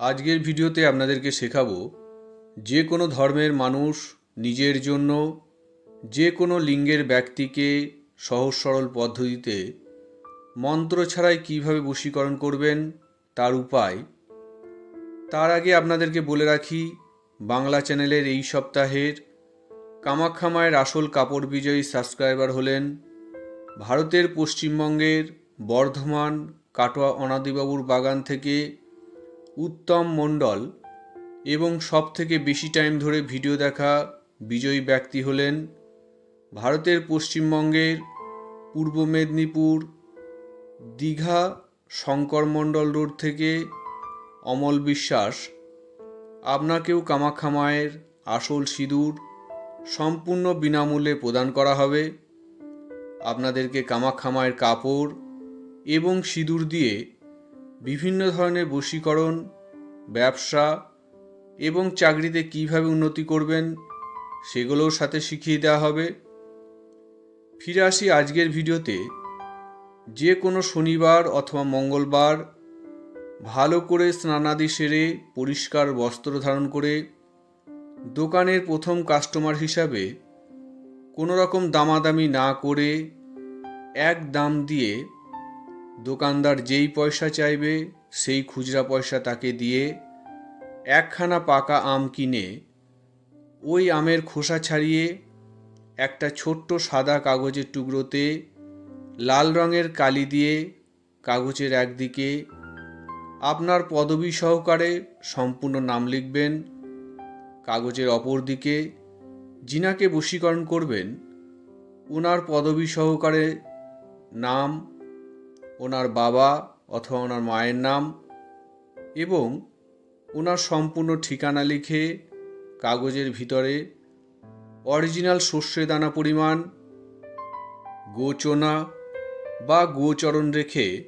আজকের ভিডিওতে আপনাদেরকে শেখাবো যে কোনো ধর্মের মানুষ নিজের জন্য যে কোনো লিঙ্গের ব্যক্তিকে সহজ সরল পদ্ধতিতে মন্ত্র ছাড়াই কীভাবে বশীকরণ করবেন তার উপায় তার আগে আপনাদেরকে বলে রাখি, বাংলা চ্যানেলের এই সপ্তাহের কামাখ্যা মায়ের আসল কাপড় বিজয়ী সাবস্ক্রাইবার হলেন ভারতের পশ্চিমবঙ্গের বর্ধমান কাটোয়া অনাদিবাবুর বাগান থেকে উত্তম মণ্ডল এবং সব থেকে বেশি টাইম ধরে ভিডিও দেখা বিজয়ী ব্যক্তি হলেন ভারতের পশ্চিমবঙ্গের পূর্ব মেদিনীপুর দীঘা শঙ্কর মণ্ডল রোড থেকে অমল বিশ্বাস, আপনাকেও কামাখ্যা মায়ের আসল সিঁদুর সম্পূর্ণ বিনামূল্যে প্রদান করা হবে। আপনাদেরকে কামাখ্যা মায়ের কাপড় এবং সিঁদুর দিয়ে বিভিন্ন ধরনের বশীকরণ, ব্যবসা এবং চাকরিতে কীভাবে উন্নতি করবেন সেগুলোও সাথে শিখিয়ে দেওয়া হবে। ফিরে আসি আজকের ভিডিওতে। যে কোনো শনিবার অথবা মঙ্গলবার ভালো করে স্নানাদি সেরে পরিষ্কার বস্ত্র ধারণ করে দোকানের প্রথম কাস্টমার হিসাবে কোনো রকম দামাদামি না করে এক দাম দিয়ে দোকানদার যেই পয়সা চাইবে, সেই খুচরা পয়সা তাকে দিয়ে একখানা পাকা আম কিনে, ওই আমের খোসা ছাড়িয়ে একটা ছোট্ট সাদা কাগজের টুকরোতে লাল রঙের কালি দিয়ে কাগজের একদিকে আপনার পদবি সহকারে সম্পূর্ণ নাম লিখবেন, কাগজের অপর দিকে যিনাকে বশীকরণ করবেন ওনার পদবি সহকারে নাম ওনার বাবা অথবা ওনার মায়ের নাম এবং ওনার সম্পূর্ণ ঠিকানা লিখে কাগজের ভিতরে অরিজিনাল সর্ষে দানা পরিমাণ, গোচনা বা গোচরণ রেখে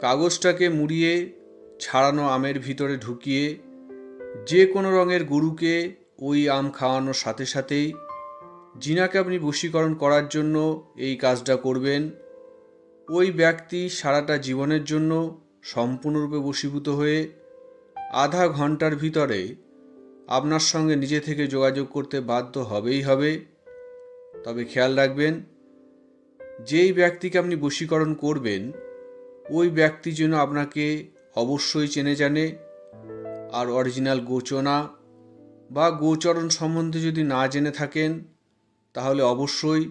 কাগজটাকে মুড়িয়ে ছাড়ানো আমের ভিতরে ঢুকিয়ে যে কোনো রঙের গরুকে ওই আম খাওয়ানোর সাথে সাথেই জিনাকে আপনি বশীকরণ করার জন্য এই কাজটা করবেন ওই ব্যক্তি সারাটা জীবনের জন্য সম্পূর্ণরূপে বশীভূত হয়ে আধা ঘণ্টার ভিতরে আপনার সঙ্গে নিজে থেকে যোগাযোগ করতে বাধ্য হবেই হবে। তবে খেয়াল রাখবেন, যেই ব্যক্তিকে আপনি বশীকরণ করবেন, ওই ব্যক্তি যেন আপনাকে অবশ্যই চেনে জানে। আর অরিজিনাল গোচনা বা গোচরণ সম্বন্ধে যদি না জেনে থাকেন, তাহলে অবশ্যই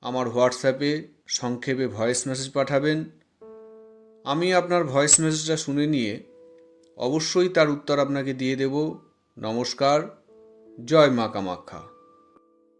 আমার হোয়াটসঅ্যাপে সংক্ষেপে ভয়েস মেসেজ পাঠাবেন। আমি আপনার ভয়েস মেসেজটা শুনে নিয়ে অবশ্যই তার উত্তর আপনাকে দিয়ে দেব। নমস্কার, জয় মা কামাখ্যা